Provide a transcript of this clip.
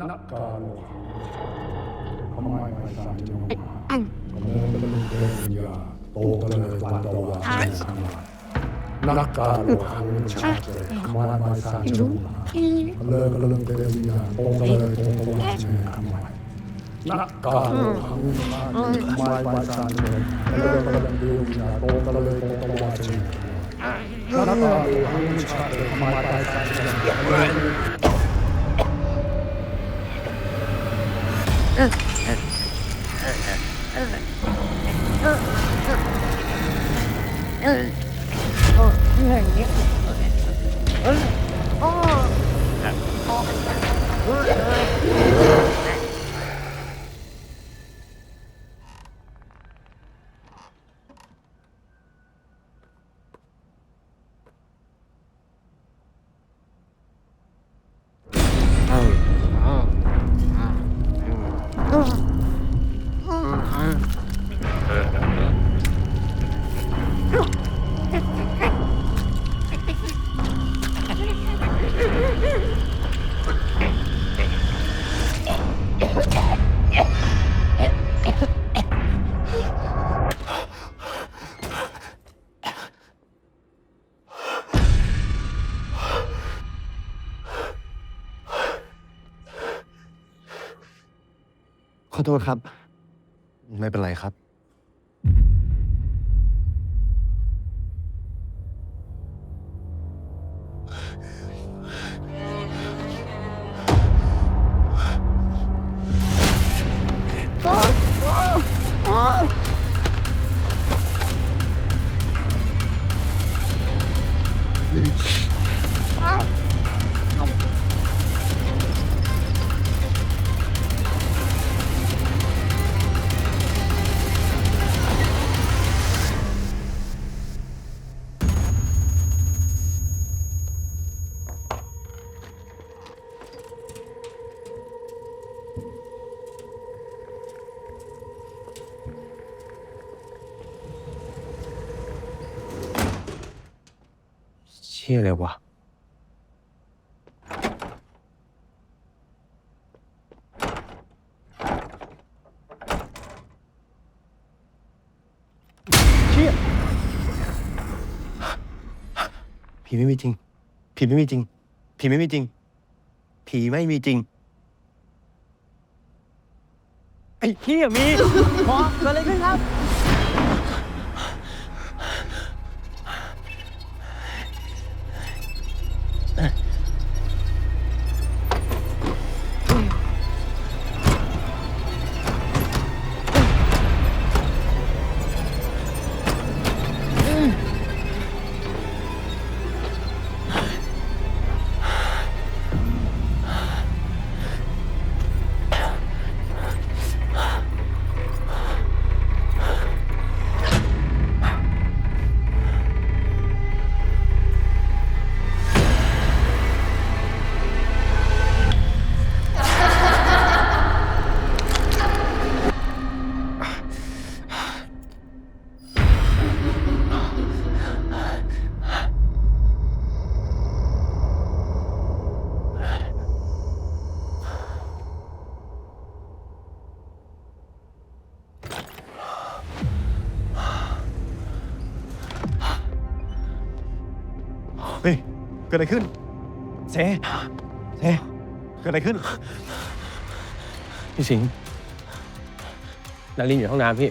นักการโลกทำไมไม่สร้างจังหวะก็เลยเป็นลูกเทพยาโตก็เลยวันต่อวันทำลายนักการโลกหังชาติเลยทำไมไม่สร้างจังหวะก็เลยเป็นลูกเทพยาโตก็เลยโตก็วันเนี่ยทำไมนักการโลกหังชาติเลยทำไมไม่สร้างจังหวะก็เลยเป็นลูกเทพยาโตก็เลยโตก็วันเนี่ยนักการโลกหังชาติเลยทำไมไม่สร้างจังหวะ ก็ โทษครับ ไม่เป็นไรครับเชี่ยเลยวะเชี่ยผีไม่มีจริง ผีไม่มีจริง ผีไม่มีจริง ผีไม่มีจริง ไอ้เหี้ยมีหมอเกิดอะไรขึ้นครับ เกิดอะไรขึ้น เซเซเกิดอะไรขึ้น พี่สิงห์นารินอยู่ห้องน้ำพี่